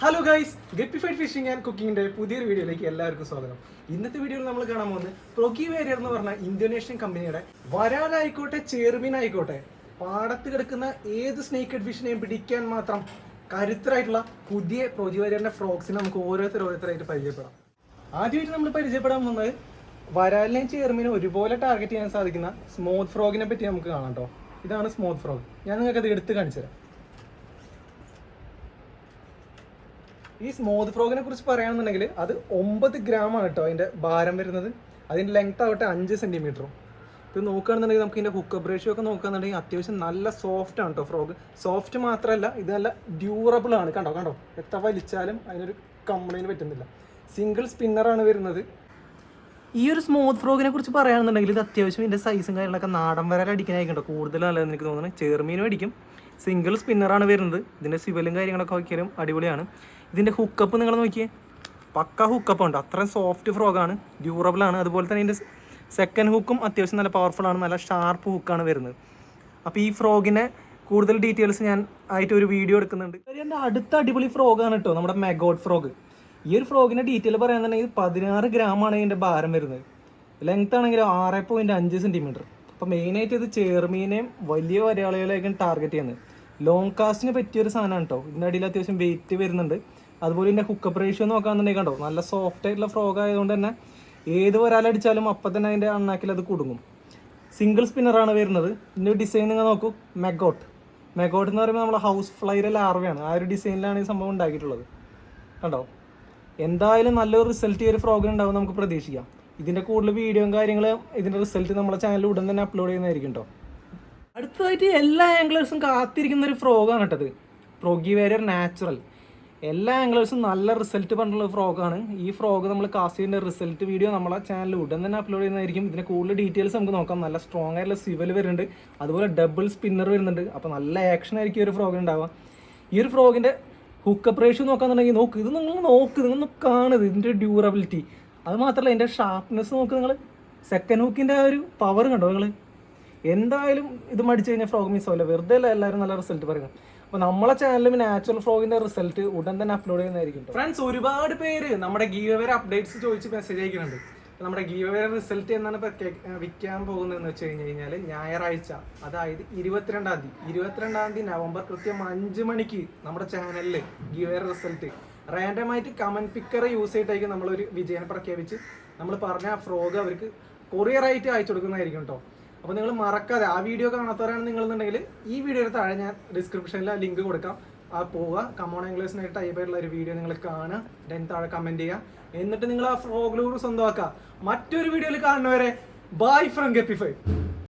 Hello guys Guppified fishing and കുക്കിങ്ങിന്റെ പുതിയൊരു വീഡിയോയിലേക്ക് എല്ലാവർക്കും സ്വാഗതം. ഇന്നത്തെ വീഡിയോയിൽ നമ്മൾ കാണാൻ പോകുന്നത് പ്രൊക്കി വേരിയർ എന്ന് പറഞ്ഞ ഇന്തോനേഷ്യൻ കമ്പനിയുടെ വരാലായിക്കോട്ടെ ചെറുമീൻ ആയിക്കോട്ടെ പാടത്ത് കിടക്കുന്ന ഏത് സ്നേക്കഡ് ഫിഷിനെയും പിടിക്കാൻ മാത്രം കരുത്തരായിട്ടുള്ള പുതിയ പ്രൊജി വേരിയറിന്റെ ഫ്രോക്സിനെ നമുക്ക് ഓരോരുത്തർ ഓരോരുത്തരായിട്ട് പരിചയപ്പെടാം. ആദ്യമായിട്ട് നമ്മൾ പരിചയപ്പെടാൻ പോകുന്നത് വരാലിനെയും ചെറുമീനും ഒരുപോലെ ടാർഗറ്റ് ചെയ്യാൻ സാധിക്കുന്ന സ്മൂത്ത് ഫ്രോഗിനെ പറ്റി നമുക്ക് കാണാം കേട്ടോ ഇതാണ് സ്മൂത്ത് ഫ്രോഗ് ഞാൻ നിങ്ങൾക്ക് അത് എടുത്ത് കാണിച്ചു തരാം ഈ സ്മൂത്ത് ഫ്രോഗിനെ കുറിച്ച് പറയുകയാണെന്നുണ്ടെങ്കിൽ അത് ഒമ്പത് ഗ്രാം ആണ് കേട്ടോ അതിന്റെ ഭാരം വരുന്നത്. അതിന്റെ ലെങ്ത് ആവട്ടെ അഞ്ച് സെന്റിമീറ്ററും ഇത് നോക്കുകയാണെന്നുണ്ടെങ്കിൽ നമുക്ക് ഇതിന്റെ ഹുക്കപ്പ് റേഷ്യോ ഒക്കെ നോക്കുകയാണെന്നുണ്ടെങ്കിൽ അത്യാവശ്യം നല്ല സോഫ്റ്റ് ആണ് കേട്ടോ ഫ്രോഗ് സോഫ്റ്റ് മാത്രമല്ല ഇത് നല്ല ഡ്യൂറബിൾ ആണ്. കണ്ടോ കണ്ടോ? എത്ര വലിച്ചാലും അതിനൊരു കംപ്ലൈന്റ് പറ്റുന്നില്ല. സിംഗിൾ സ്പിന്നറാണ് വരുന്നത്. ഈ ഒരു സ്മൂത്ത് ഫ്രോഗിനെ കുറിച്ച് പറയുകയാണെന്നുണ്ടെങ്കിൽ ഇത് അത്യാവശ്യം ഇതിന്റെ സൈസും കാര്യങ്ങളൊക്കെ നാടൻ വരാൽ അടിക്കാനായിക്കണ്ടോ കൂടുതലല്ലെന്ന് എനിക്ക് തോന്നുന്നത്? ചെറുമീനും അടിക്കും. സിംഗിൾ സ്പിന്നറാണ് വരുന്നത്. ഇതിന്റെ സിവലും കാര്യങ്ങളൊക്കെ നോക്കിയാലും അടിപൊളിയാണ്. ഇതിന്റെ ഹുക്കപ്പ് നിങ്ങൾ നോക്കിയേ. പക്ക ഹുക്കപ്പ് ഉണ്ട്. അത്രയും സോഫ്റ്റ് ഫ്രോഗാണ് ഡ്യൂറബിൾ ആണ്. അതുപോലെ തന്നെ ഇതിന്റെ സെക്കൻഡ് ഹുക്കും അത്യാവശ്യം നല്ല പവർഫുൾ ആണ്. നല്ല ഷാർപ്പ് ഹുക്കാണ് വരുന്നത്. അപ്പോൾ ഈ ഫ്രോഗിനെ കൂടുതൽ ഡീറ്റെയിൽസ് ഞാൻ ആയിട്ട് ഒരു വീഡിയോ എടുക്കുന്നുണ്ട്. എന്റെ അടുത്ത അടിപൊളി ഫ്രോഗാണ് കേട്ടോ നമ്മുടെ മെഗോഡ് ഫ്രോഗ് ഈ ഒരു ഫ്രോഗിന്റെ ഡീറ്റെയിൽ പറയാന്നുണ്ടെങ്കിൽ പതിനാറ് ആണ് ഇതിന്റെ ഭാരം വരുന്നത്. ലെങ്ത് ആണെങ്കിൽ ആറ് പോയിന്റ് അഞ്ച് സെന്റിമീറ്റർ അപ്പൊ മെയിനായിട്ട് ഇത് ചേർമീനെയും വലിയ വരയാളികളെയൊക്കെ ടാർഗറ്റ് ചെയ്യുന്നത്. ലോങ് കാസ്റ്റിന് പറ്റിയ ഒരു സാധനമാണ് കേട്ടോ ഇതിന്റെ അടിയിൽ അത്യാവശ്യം വെയിറ്റ് വരുന്നുണ്ട്. അതുപോലെ ഇതിന്റെ ഹുക്കപ്പ് റേഷ്യോ നോക്കാന്നുണ്ടെങ്കിൽ കണ്ടോ നല്ല സോഫ്റ്റ് ആയിട്ടുള്ള ഫ്രോഗ് ആയതുകൊണ്ട് തന്നെ ഏത് വരാലടിച്ചാലും അപ്പം തന്നെ അതിന്റെ അണ്ണാക്കിൽ അത് കുടുങ്ങും. സിംഗിൾ സ്പിന്നറാണ് വരുന്നത്. ഇതിന്റെ ഡിസൈൻ നിങ്ങൾ നോക്കൂ. മെഗോട്ട് മെഗോട്ട് എന്ന് പറയുമ്പോൾ നമ്മുടെ ഹൗസ് ഫ്ലൈറെ ലാർവയാണ് ആ ഒരു ഡിസൈനിലാണ് ഈ സംഭവം ഉണ്ടാക്കിയിട്ടുള്ളത്. കണ്ടോ? എന്തായാലും നല്ലൊരു റിസൾട്ട് ഈ ഒരു ഫ്രോഗിന് ഉണ്ടാവും നമുക്ക് പ്രതീക്ഷിക്കാം. ഇതിന്റെ കൂടുതൽ വീഡിയോയും കാര്യങ്ങളും ഇതിന്റെ റിസൾട്ട് നമ്മുടെ ചാനലിൽ ഉടൻ തന്നെ അപ്ലോഡ് ചെയ്യുന്നതായിരിക്കും കേട്ടോ അടുത്തതായിട്ട് എല്ലാ ആംഗ്ലേഴ്സും കാത്തിരിക്കുന്ന ഒരു ഫ്രോഗാണ് കേട്ടത്. പ്രോഗി വേരിയർ നാച്ചുറൽ എല്ലാ ആംഗ്ലേഴ്സും നല്ല റിസൾട്ട് പറഞ്ഞിട്ടുള്ള ഫ്രോഗാണ് ഈ ഫ്രോഗ് നമ്മൾ കാസ്റ്റ് ചെയ്യുന്ന റിസൾട്ട് വീഡിയോ നമ്മളെ ചാനലിൽ ഉടൻ തന്നെ അപ്ലോഡ് ചെയ്യുന്നതായിരിക്കും. ഇതിന്റെ കൂടുതൽ ഡീറ്റെയിൽസ് നമുക്ക് നോക്കാം. നല്ല സ്ട്രോങ് ആയിട്ടുള്ള സിവൽ വരുന്നുണ്ട്. അതുപോലെ ഡബിൾ സ്പിന്നർ വരുന്നുണ്ട്. അപ്പോൾ നല്ല ആക്ഷൻ ആയിരിക്കും ഒരു ഫ്രോഗ് ഉണ്ടാവുക ഈ ഒരു ഫ്രോഗിന്റെ ഹുക്കപ്പ് റേഷ്യോ നോക്കാന്നുണ്ടെങ്കിൽ നോക്ക്. ഇത് നിങ്ങൾ നോക്ക്. നിങ്ങൾ കാണുന്നത് ഇതിന്റെ ഡ്യൂറബിലിറ്റി അത് മാത്രമല്ല ഇതിന്റെ ഷാർപ്നെസ് നോക്ക് നിങ്ങൾ. സെക്കൻഡ് ഹുക്കിന്റെ ആ ഒരു പവർ കണ്ടോ നിങ്ങൾ? എന്തായാലും ഇത് മടിച്ചു കഴിഞ്ഞാൽ ഫ്രോഗ് മിസ് ആവില്ല. വെറുതെ അല്ല എല്ലാവരും നല്ല റിസൾട്ട് പറയുന്നത് അപ്പോൾ നമ്മളെ ചാനലിൽ നാച്ചുറൽ ഫ്രോഗിന്റെ റിസൾട്ട് ഉടൻ തന്നെ അപ്ലോഡ് ചെയ്യുന്നതായിരിക്കും ഫ്രണ്ട്സ് ഒരുപാട് പേര് നമ്മുടെ ഗീവർ അപ്ഡേറ്റ്സ് ചോദിച്ച് മെസ്സേജ് അയക്കുന്നുണ്ട്. നമ്മുടെ ഗീവേ റിസൾട്ട് എന്നാണ് ഇപ്പൊ കേ- വിൽക്കാൻ പോകുന്നതെന്ന് വെച്ച് കഴിഞ്ഞ് കഴിഞ്ഞാൽ ഞായറാഴ്ച അതായത് ഇരുപത്തിരണ്ടാം തീയതി. ഇരുപത്തിരണ്ടാം തീയതി നവംബർ കൃത്യം അഞ്ച് മണിക്ക് നമ്മുടെ ചാനലിൽ ഗീവേ റിസൾട്ട് റാൻഡമായിട്ട് കമന്റ് പിക്കർ യൂസ് ചെയ്തിട്ടായിരിക്കും നമ്മളൊരു വിജയനെ പ്രഖ്യാപിച്ച്. നമ്മൾ പറഞ്ഞ ആ ഫ്രോഗ് അവർക്ക് കൊറിയർ ആയിട്ട് അയച്ചു കൊടുക്കുന്നതായിരിക്കും കേട്ടോ അപ്പോൾ നിങ്ങൾ മറക്കാതെ ആ വീഡിയോ കാണാത്തവരാണ് നിങ്ങളെന്നുണ്ടെങ്കിൽ ഈ വീഡിയോയുടെ താഴെ ഞാൻ ഡിസ്ക്രിപ്ഷനിൽ ആ ലിങ്ക് കൊടുക്കാം. ആ പോവുക. കമോൺ ഇംഗ്ലീഷിനായിട്ട് ടൈപ്പ് ആയിട്ടുള്ള ഒരു വീഡിയോ നിങ്ങൾ കാണുക. ദെൻ താഴെ കമന്റ് ചെയ്യുക. എന്നിട്ട് നിങ്ങൾ ആ ഫ്രോഗ്ലൂർ സ്വന്തമാക്കുക. മറ്റൊരു വീഡിയോയിൽ കാണുന്നവരെ ബൈ ഫ്രം ഗപ്പിഫൈ